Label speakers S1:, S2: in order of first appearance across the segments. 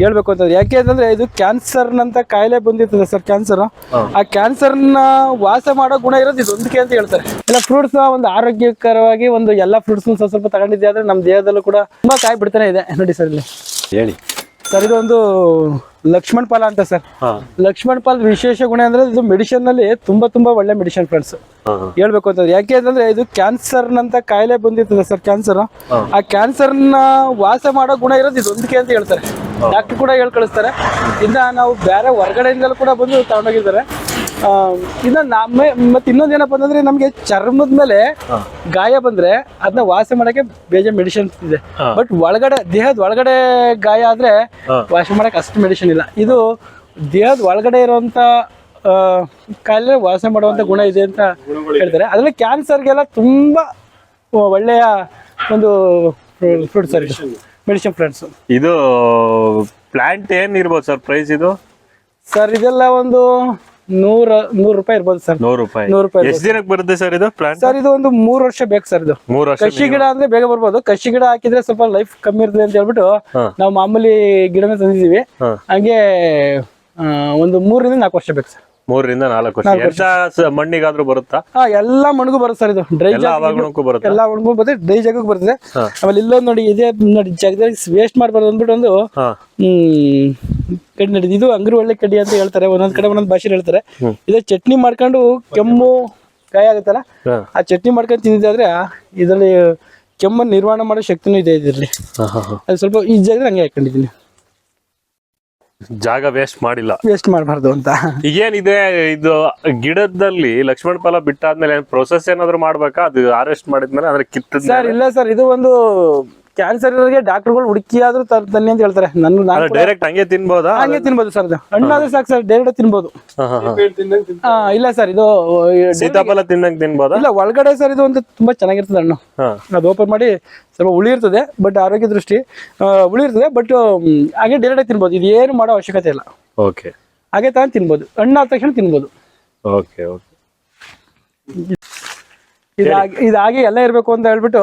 S1: ಹೇಳ್ಬೇಕು ಅಂತಂದ್ರೆ. ಯಾಕೆ ಅಂತಂದ್ರೆ ಇದು ಕ್ಯಾನ್ಸರ್ ನಂತ ಕಾಯಿಲೆ ಬಂದಿರ್ತದೆ ಸರ್ ಕ್ಯಾನ್ಸರ್. ಆ ಕ್ಯಾನ್ಸರ್ನ ವಾಸ ಮಾಡೋ ಗುಣ ಇರೋದು ಇದು ಒಂದಕ್ಕೆ ಅಂತ ಹೇಳ್ತಾರೆ. ಇಲ್ಲ ಫ್ರೂಟ್ಸ್ ಒಂದು ಆರೋಗ್ಯಕರವಾಗಿ ಒಂದು ಎಲ್ಲಾ ಫ್ರೂಟ್ಸ್ ಸ್ವಲ್ಪ ಸ್ವಲ್ಪ ತಗೊಂಡಿದ್ದೆ ಆದ್ರೆ ನಮ್ಮ ದೇಹದಲ್ಲೂ ಕೂಡ ತುಂಬಾ ಕಾಯಿ ಬಿಡ್ತಾನೆ ಇದೆ. ನೋಡಿ ಸರ್ ಇಲ್ಲಿ.
S2: ಹೇಳಿ.
S1: ಸರ್ ಇದು ಒಂದು ಲಕ್ಷ್ಮಣ್ ಪಾಲ ಅಂತ ಸರ್. ಲಕ್ಷ್ಮಣ್ ಪಾಲ್ ವಿಶೇಷ ಗುಣ ಅಂದ್ರೆ ಇದು ಮೆಡಿಸಿನ್ನಲ್ಲಿ ತುಂಬಾ ತುಂಬಾ ಒಳ್ಳೆ ಮೆಡಿಸಿನ್ ಫ್ರೆಂಡ್ಸ್. ಹೇಳ್ಬೇಕು ಅಂತಂದ್ರೆ ಯಾಕೆ ಅಂತಂದ್ರೆ ಇದು ಕ್ಯಾನ್ಸರ್ ನಂತ ಕಾಯಿಲೆ ಬಂದಿರ್ತದೆ ಸರ್ ಕ್ಯಾನ್ಸರ್. ಆ ಕ್ಯಾನ್ಸರ್ನ ವಾಸ ಮಾಡೋ ಗುಣ ಇರೋದು ಇದೊಂದಕ್ಕೆ ಅಂತ ಹೇಳ್ತಾರೆ. ಡಾಕ್ಟರ್ ಕೂಡ ಹೇಳಿ ಕಳಿಸ್ತಾರೆ ಇನ್ನ ನಾವು ಬೇರೆ ಹೊರಗಡೆಯಿಂದಲೂ ಕೂಡ ಬಂದು ತಗೊಂಡೋಗಿದ್ದಾರೆ. ಇನ್ನ ನಮ್ಮ ಮತ್ತೆ ಇನ್ನೊಂದೇನಪ್ಪ ಅಂತಂದ್ರೆ ನಮ್ಗೆ ಚರ್ಮದ ಮೇಲೆ ಗಾಯ ಬಂದ್ರೆ ಅದನ್ನ ವಾಸಿ ಮಾಡಕ್ಕೆ ಬೇಜಾರ್ ಮೆಡಿಸಿನ್ ಇದೆ. ಬಟ್ ಒಳಗಡೆ ದೇಹದ ಒಳಗಡೆ ಗಾಯ ಆದ್ರೆ ವಾಸಿ ಮಾಡಕ್ಕೆ ಅಷ್ಟು ಮೆಡಿಸಿನ್ ಇಲ್ಲ. ಇದು ದೇಹದ ಒಳಗಡೆ ಇರುವಂತ ಕಾಯಿಲೆ ವಾಸ ಮಾಡುವಂತ ಗುಣ ಇದೆ ಅಂತ ಹೇಳ್ತಾರೆ. ಅದ್ರಲ್ಲಿ ಕ್ಯಾನ್ಸರ್ಗೆಲ್ಲ ತುಂಬಾ ಒಳ್ಳೆಯ ಒಂದು ಫ್ರೂಟ್ ಸರ್ ಮೆಡಿಸಿನ್ ಪ್ಲಾಂಟ್ಸ್
S2: ಇದು ಪ್ಲಾಂಟ್ ಏನ್ ಇರ್ಬೋದು ಸರ್ ಪ್ರೈಸ್ ಇದು?
S1: ಸರ್ ಇದೆಲ್ಲ ಒಂದು ನೂರ ನೂರು ರೂಪಾಯಿ ಇರ್ಬೋದು ಸರ್
S2: ನೂರು ರೂಪಾಯಿ.
S1: ನೂರು ರೂಪಾಯಿ
S2: ಎಷ್ಟು ದಿನಕ್ಕೆ ಬರುತ್ತೆ ಸರ್ ಇದು ಪ್ಲಾಂಟ್
S1: ಸರ್ ಇದು ಒಂದು ಮೂರು ವರ್ಷ ಬೇಕು ಸರ್ ಇದು.
S2: ಮೂರು ವರ್ಷ
S1: ಕಸಿ ಗಿಡ ಅಂದ್ರೆ ಬೇಗ ಬರ್ಬೋದು. ಕಸಿ ಗಿಡ ಹಾಕಿದ್ರೆ ಸ್ವಲ್ಪ ಲೈಫ್ ಕಮ್ಮಿ ಇರ್ತದೆ ಅಂತ ಹೇಳ್ಬಿಟ್ಟು. ನಾವು ಮಾಮೂಲಿ ಗಿಡನೇ
S2: ತಂದಿದ್ದೀವಿ.
S1: ಹಂಗೆ ಒಂದು ಮೂರರಿಂದ ನಾಲ್ಕು ವರ್ಷ ಬೇಕು ಸರ್
S2: ಮೂರರಿಂದ ನಾಲ್ಕು ವರ್ಷ. ಎಂತ ಮಣ್ಣಿಗಾದ್ರೂ ಬರುತ್ತಾ?
S1: ಹಾ ಎಲ್ಲಾ ಮಣ್ಣುಗೂ ಬರುತ್ತೆ ಸರ್ ಇದು. ಡ್ರೈ
S2: ಎಲ್ಲ ಹವಾಗುಣಕ್ಕೂ ಎಲ್ಲಾ
S1: ಎಲ್ಲ ಮಣ್ಣಿಗೂ ಬರುತ್ತೆ ಡ್ರೈ ಜಾಗಕ್ಕೂ ಬರ್ತದೆ ಆಮೇಲೆ ಇಲ್ಲೊಂದು ನೋಡಿ ಇದೇ ನೋಡಿ ಜಾಗದಲ್ಲಿ ವೇಸ್ಟ್ ಮಾಡ್ಬಾರ್ದು ಅಂದ್ಬಿಟ್ಟು ಒಂದು ಕಡ್ಡಿ ನಡೀದು ಇದು ಅಂಗ್ರಿ ಒಳ್ಳೆ ಕಡ್ಡಿ ಅಂತ ಹೇಳ್ತಾರೆ. ಒಂದೊಂದ್ ಕಡೆ ಒಂದೊಂದ್ ಭಾಷೆ ಹೇಳ್ತಾರೆ. ಇದೇ ಚಟ್ನಿ ಮಾಡ್ಕೊಂಡು ಕೆಮ್ಮು ಕಾಯಿ ಆಗುತ್ತಲ್ಲ ಆ ಚಟ್ನಿ ಮಾಡ್ಕೊಂಡು ತಿಂದಿದ್ದಾದ್ರೆ ಇದರಲ್ಲಿ ಕೆಮ್ಮನ್ನು ನಿರ್ವಹಣೆ ಮಾಡೋ ಶಕ್ತಿನೂ ಇದೆ ಇದರಲ್ಲಿ. ಅದು ಸ್ವಲ್ಪ ಈ ಜಾಗದಲ್ಲಿ ಹಂಗೆ ಹಾಕೊಂಡಿದ್ದೀನಿ.
S2: ಜಾಗ ವೇಸ್ಟ್ ಮಾಡಿಲ್ಲ.
S1: ವೇಸ್ಟ್ ಮಾಡಬಾರ್ದು ಅಂತ.
S2: ಈಗೇನಿದೆ ಇದು ಗಿಡದಲ್ಲಿ ಲಕ್ಷ್ಮಣ ಫಲ ಬಿಟ್ಟಾದ್ಮೇಲೆ ಪ್ರೊಸೆಸ್ ಏನಾದ್ರು ಮಾಡ್ಬೇಕಾ? ಅದು ಅರೆಸ್ಟ್ ಮಾಡಿದ್ಮೇಲೆ ಅಂದ್ರೆ ಕಿತ್ತ
S1: ಸರ್ ಇಲ್ಲ ಸರ್ ಇದು ಒಂದು ಕ್ಯಾನ್ಸರ್ ಇರೋರಿಗೆ ಡಾಕ್ಟರ್ಗಳು ಹುಡುಕಿ ಆದ್ರೂ ತ- ತನ್ನಿ ಅಂತ ಹೇಳ್ತಾರೆ. ನನ್ನ ನಾನು
S2: ಡೈರೆಕ್ಟ್ ಹಂಗೆ ತಿನ್ಬೋದಾ?
S1: ಹಂಗೆ ತಿನ್ಬೋದು ಸರ್ ಅದು. ಹಣ್ಣಾದ್ರೆ ಸಾಕು ಸರ್ ಡೈರೆಕ್ಟ್ ತಿನ್ಬೋದು. ಇಲ್ಲ ಸರ್ ಇದು
S2: ಸೀತಾಫಲ ತಿನ್ನಂಗ್ ತಿನ್ಬೋದಾ?
S1: ಇಲ್ಲ ಒಳಗಡೆ ಸರ್ ಇದು ಒಂದು ತುಂಬಾ ಚೆನ್ನಾಗಿರ್ತದೆ ಹಣ್ಣು. ಅದು ಓಪನ್ ಮಾಡಿ ಸ್ವಲ್ಪ ಹುಳಿ ಇರ್ತದೆ ಬಟ್ ಆರೋಗ್ಯ ದೃಷ್ಟಿ ಆ, ಹುಳಿ ಇರ್ತದೆ ಬಟ್ ಹಾಗೆ ಡೈರೆಕ್ಟ್ ತಿನ್ಬೋದು. ಇದು ಏನು ಮಾಡೋ ಅವಶ್ಯಕತೆ ಇಲ್ಲ.
S2: ಓಕೆ.
S1: ಹಾಗೆ ತಾನ ತಿನ್ಬೋದು. ಹಣ್ಣು ಆದ ತಕ್ಷಣ ತಿನ್ಬೋದು.
S2: Okay okay.
S1: ಇದಾಗಿ ಇದಾಗಿ ಎಲ್ಲ ಇರಬೇಕು ಅಂತ ಹೇಳ್ಬಿಟ್ಟು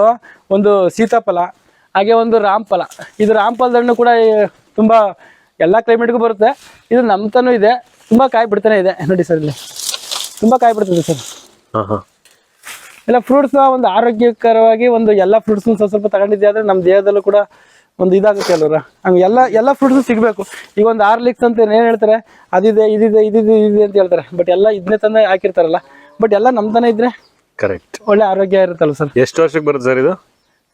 S1: ಒಂದು ಸೀತಾಫಲ ಹಾಗೆ ಒಂದು ರಾಮ್ಫಲ ಇದು ರಾಮ್ಫಲದ ಹಣ್ಣು ಕೂಡ ತುಂಬ ಎಲ್ಲ ಕ್ಲೈಮೇಟ್ಗೂ ಬರುತ್ತೆ. ಇದು ನಮ್ತನೂ ಇದೆ. ತುಂಬಾ ಕಾಯಿ ಬಿಡ್ತಾನೆ ಇದೆ. ನೋಡಿ ಸರ್ ಇಲ್ಲಿ. ತುಂಬಾ ಕಾಯಿ ಬಿಡ್ತದೆ ಸರ್.
S2: ಹಾ ಹಾ.
S1: ಎಲ್ಲ ಫ್ರೂಟ್ಸ್ ಒಂದು ಆರೋಗ್ಯಕರವಾಗಿ ಒಂದು ಎಲ್ಲ ಫ್ರೂಟ್ಸ್ ಸ್ವಲ್ಪ ಸ್ವಲ್ಪ ತಗೊಂಡಿದ್ದೆ ಆದ್ರೆ ನಮ್ಮ ದೇಹದಲ್ಲೂ ಕೂಡ ಒಂದು ಇದಾಗುತ್ತೆ ಅಲ್ವರ. ಹಂಗೆ ಎಲ್ಲ ಎಲ್ಲ ಫ್ರೂಟ್ಸ್ ಸಿಗಬೇಕು. ಈಗ ಒಂದು ಆರ್ಲಿಕ್ಸ್ ಅಂತ ಏನು ಹೇಳ್ತಾರೆ? ಅದಿದೆ ಇದಿದೆ ಇದಿದೆ ಇದಿದೆ ಅಂತ ಹೇಳ್ತಾರೆ. ಬಟ್ ಎಲ್ಲ ಇದನ್ನೇ ತಂದೆ ಹಾಕಿರ್ತಾರಲ್ಲ. ಬಟ್ ಎಲ್ಲ ನಮ್ಮ ತಾನೇ ಇದ್ರೆ
S2: ಕರೆಕ್ಟ್
S1: ಒಳ್ಳೆ ಆರೋಗ್ಯ ಇರುತ್ತಲ್ಲ ಸರ್?
S2: ಎಷ್ಟು ವರ್ಷಕ್ಕೆ ಬರುತ್ತೆ ಸರ್ ಇದು?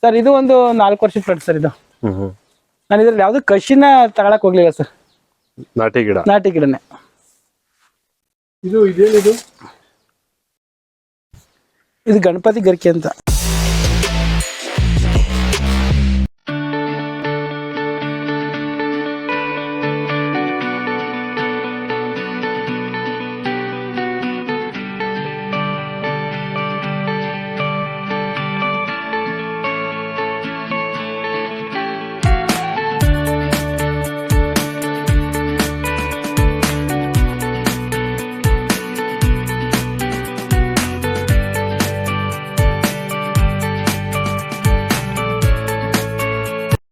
S1: ಸರ್ ಇದು ಒಂದು ನಾಲ್ಕು ವರ್ಷ ಫ್ರೆಂಡ್ ಸರ್ ಇದು.
S2: ಹ್ಮ್ ಹ್ಮ್.
S1: ನಾನು ಇದ್ರಲ್ಲಿ ಯಾವ್ದು ಕಶಿನ ತಗೊಳಕ್ ಹೋಗ್ಲಿಲ್ಲ ಸರ್.
S2: ನಾಟಿ ಗಿಡ.
S1: ನಾಟಿ ಗಿಡನೇ.
S3: ಇದು ಇದೇನಿದು?
S1: ಇದು ಗಣಪತಿ ಗರ್ಕೆ ಅಂತ.